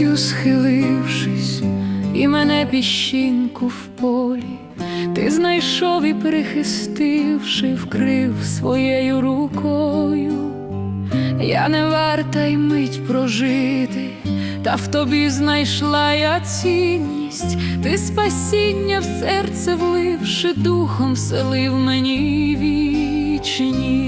Милістю схилившись, і мене піщинку в полі, ти знайшов і перехистивши, вкрив своєю рукою. Я не варта й мить прожити, та в тобі знайшла я цінність, ти спасіння в серце вливши, духом вселив мені вічність.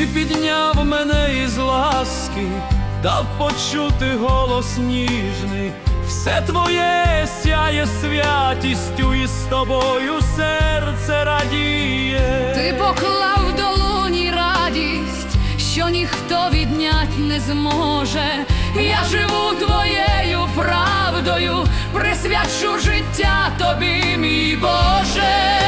Ти підняв мене із ласки, дав почути голос ніжний, все твоє сяє святістю, і з тобою серце радіє. Ти поклав в долоні радість, що ніхто віднять не зможе. Я живу твоєю правдою, присвячу життя тобі, мій Боже.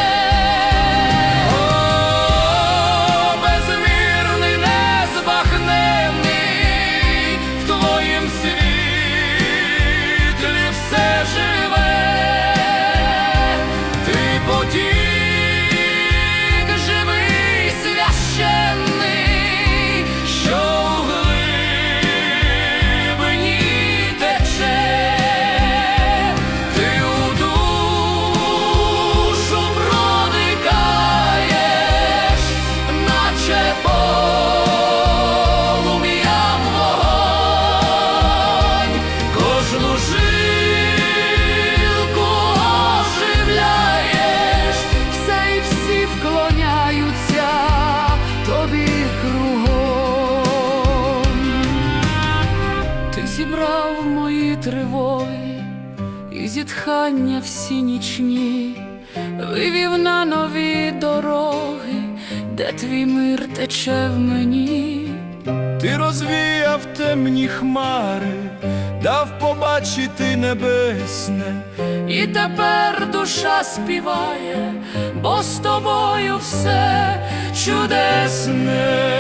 Розвіяв темні хмари, дав побачити небесне. І тепер душа співає, бо з тобою все чудесне.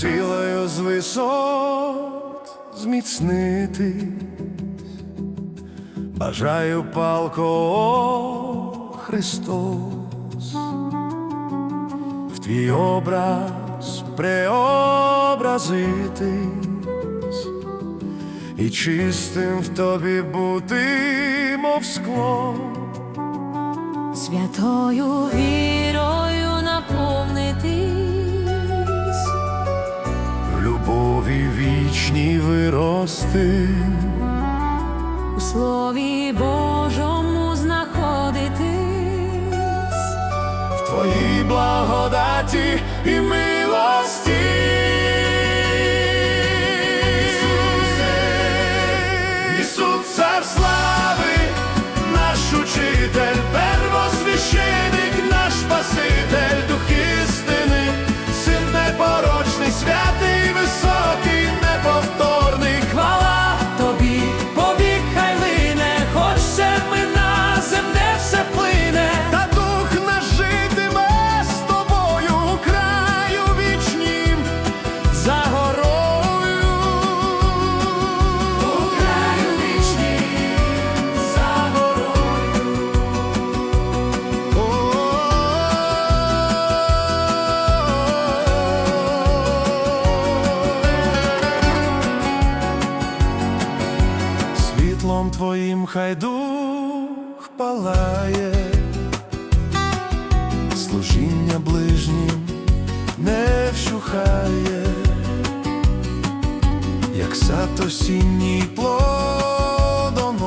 Силою з висот зміцнити. Бажаю палко, о, Христос, в твій образ преобразитись і чистим в тобі бути, мов скло. святою вірою вічні вирости, у Слові Божому знаходитись в Твоїй благодаті і ми. хай дух палає, служіння ближнім не вщухає, як сад осінній плодоносить,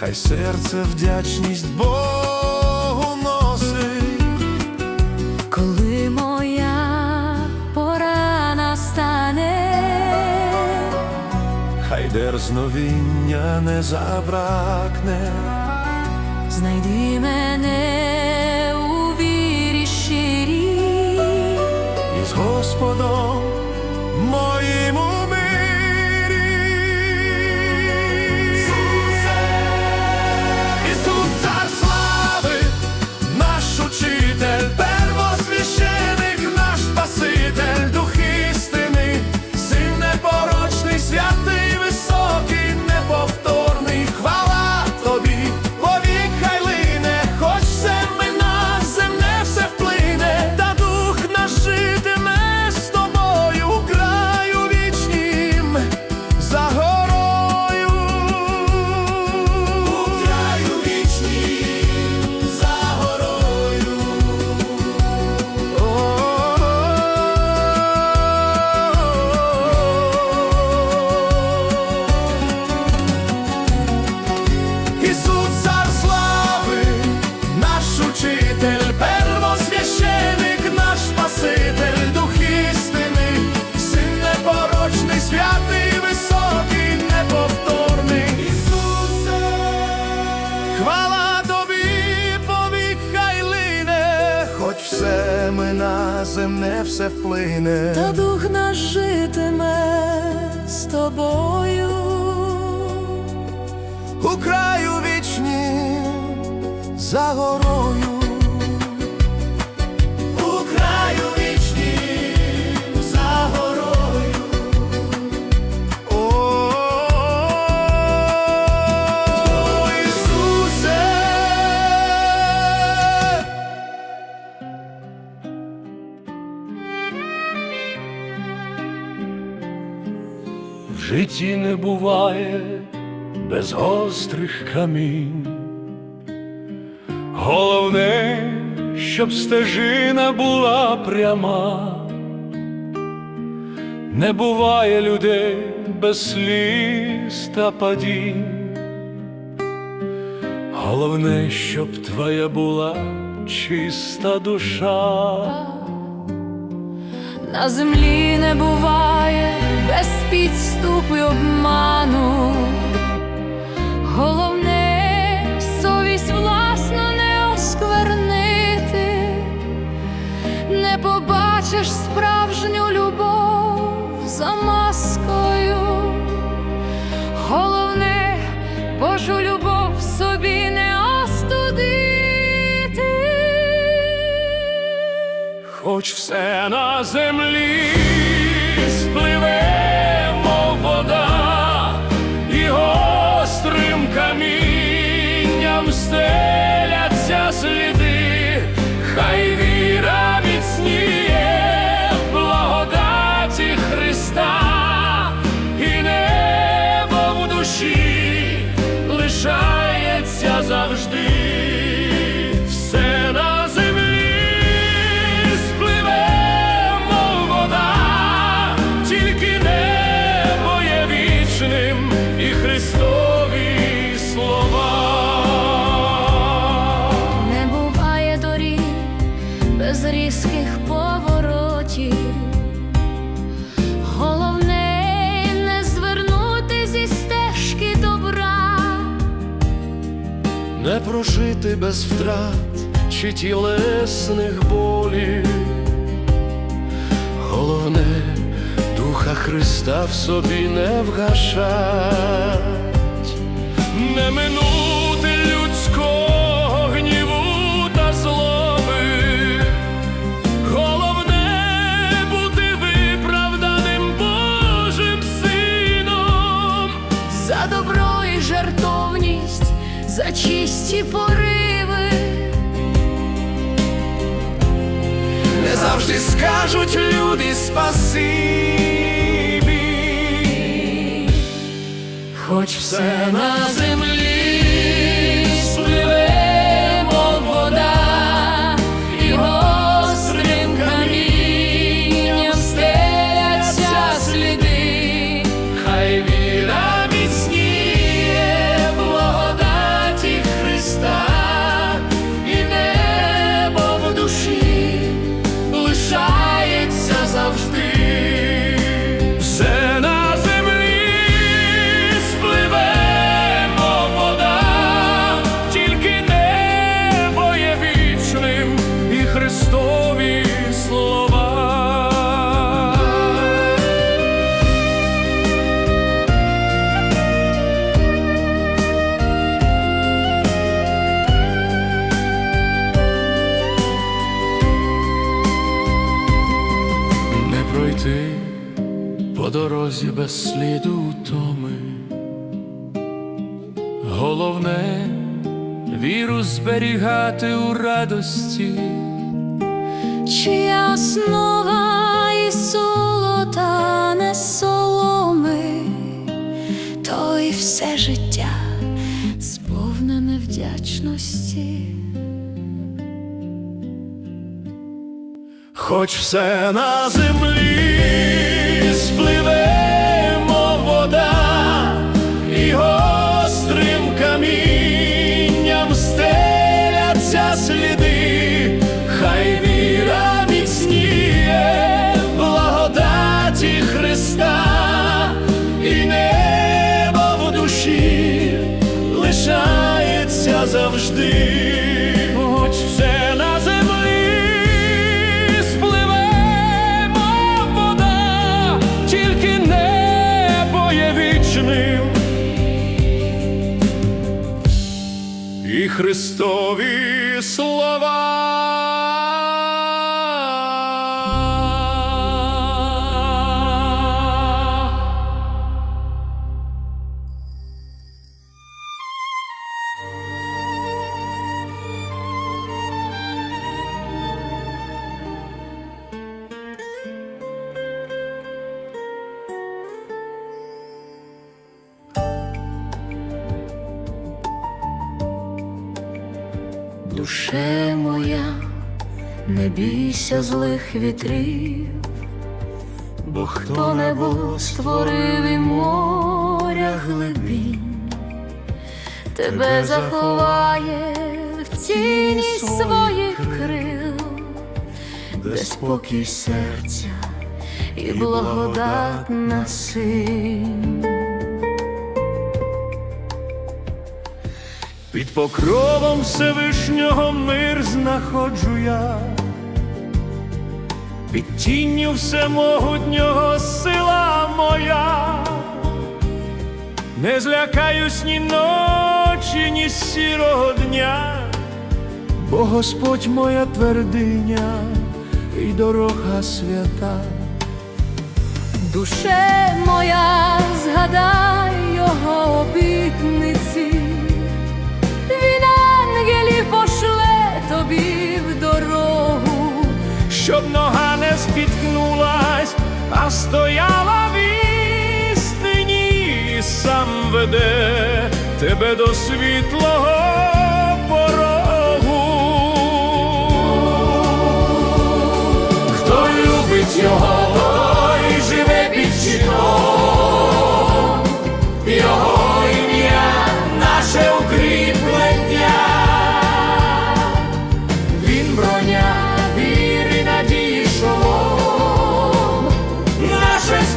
хай серце вдячність Богу. Дерзновіння не забракне, знайди мене у вірі щирі, і з Господом. житті не буває без гострих камінь, головне, щоб стежина була пряма, не буває людей без сліз та падінь, головне, щоб твоя була чиста душа, на землі не буває підступи обману. душі лишається завжди. Прожити без втрат чи тілесних болів. Головне, Духа Христа в собі не вгашать, не минути людського гніву та злоби. Головне бути виправданим Божим сином. За добро і жертовність, за чисті завжди скажуть люди спасибі. Хоч все на землі віру зберігати у радості. чия основа і солота не соломи, то і все життя сповнене вдячності. Хоч все на землі спливе, не бійся злих вітрів, Бо хто небо створив і моря глибін, тебе заховає в тіні своїх крил, де спокій серця і благодатна синь. Під покровом Всевишнього мир знаходжу я, під тінню всемогутнього сила моя, не злякаюсь ні ночі, ні сірого дня, бо Господь моя твердиня і дорога свята. Душе моя, згадай його обітниці, а стояла в істині, сам веде тебе до світлого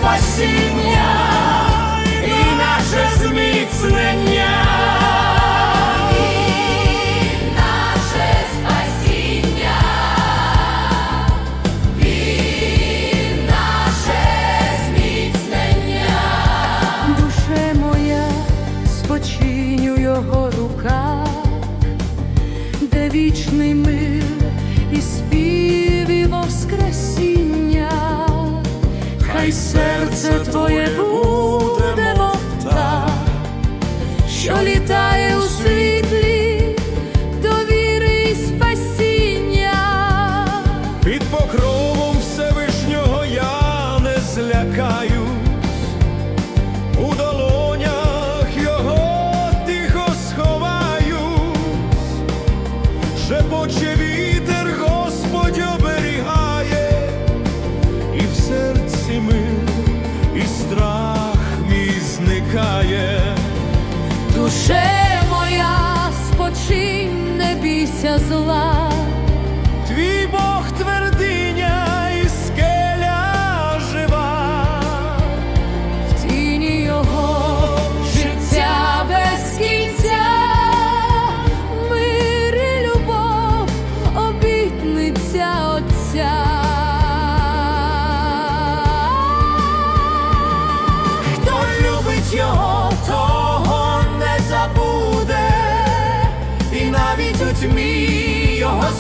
blessing злякаю,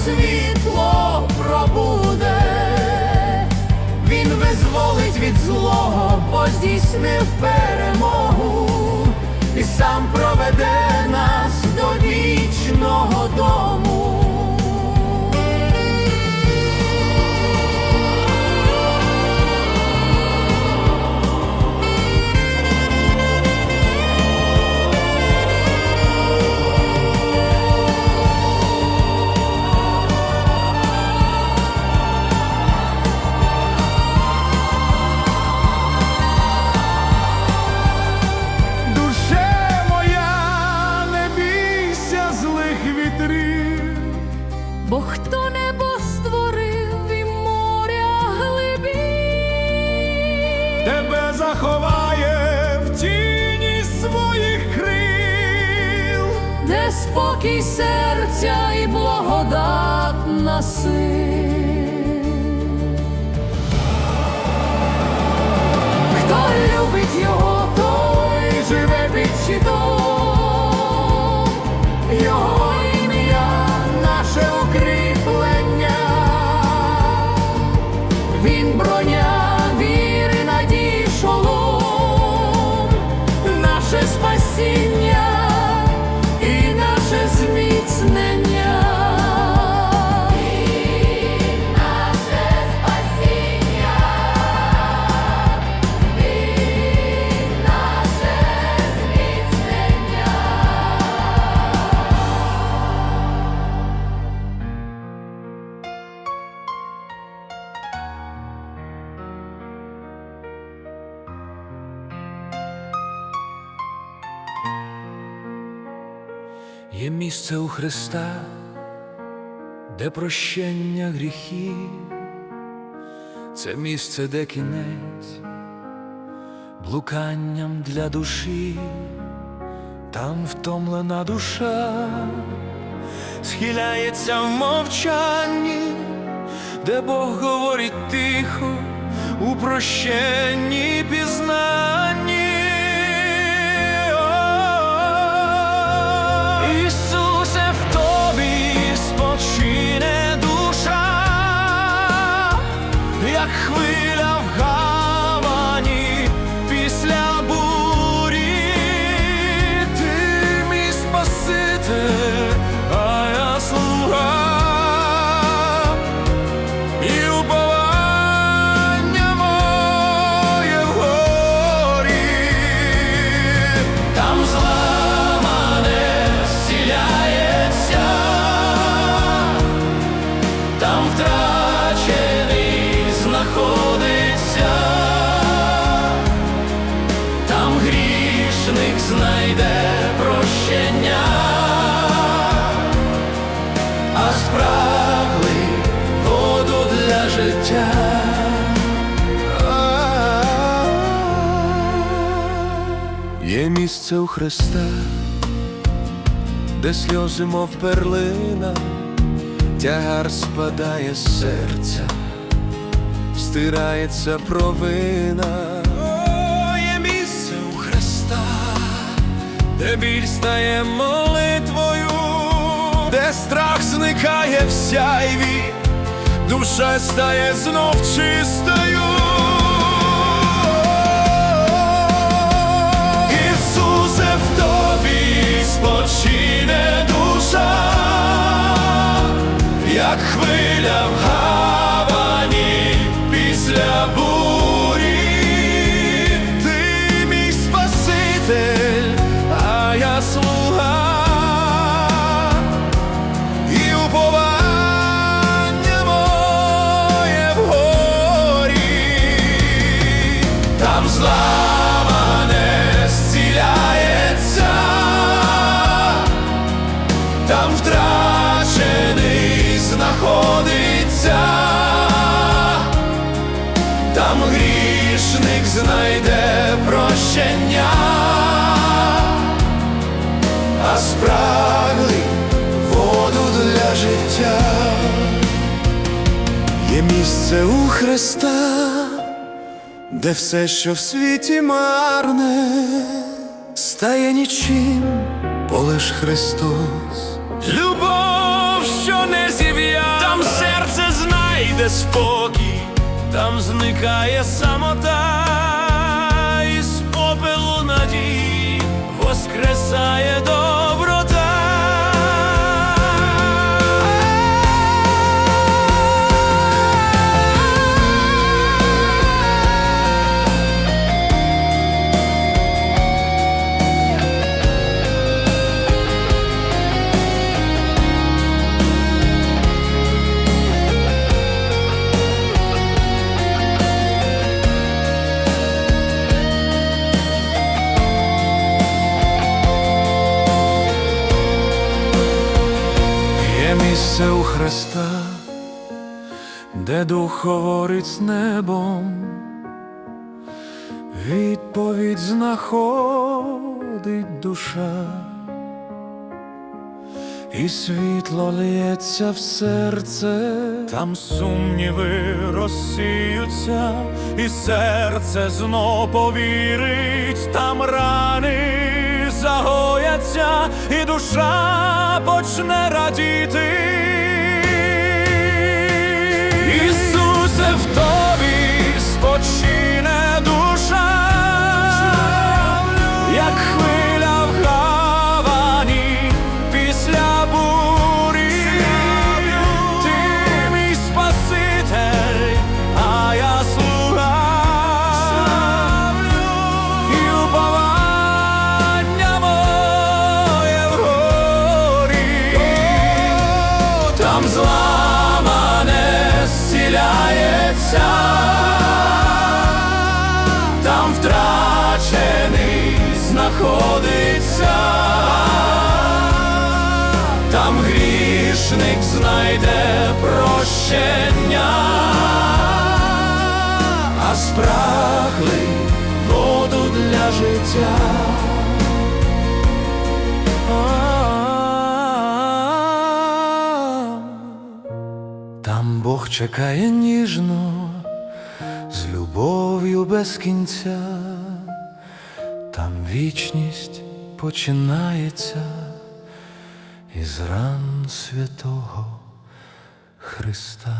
світло пробуде. Він визволить від злого, бо здійснив перемогу, і сам проведе нас до вічного дому. Спокій серця і благодатна сил. Христа, де прощення гріхів, це місце, де кінець, блуканням для душі, там втомлена душа, схиляється в мовчанні, де Бог говорить тихо у прощенні пізнанні. Ісусе, в місце у Христа, де сльози, мов перлина, тягар спадає з серця, стирається провина. Є місце у Христа, де біль стає молитвою, де страх зникає в сяйві, душа стає знов чистою. як хвиля. А спраглий воду для життя. Є місце у Христа, де все, що в світі марне, стає нічим, бо лиш Христос. Любов, що не зів'я, там серце знайде спокій, там зникає самота, говорить з небом, відповідь знаходить душа, і світло лється в серце, там сумніви розсіються, і серце знов повірить, там рани загояться, і душа почне радіти. Ісусе, в знаходиться, там грішник знайде прощення, а спраглий воду для життя. Там Бог чекає ніжно, з любов'ю без кінця, там вічність починається із ран святого Христа.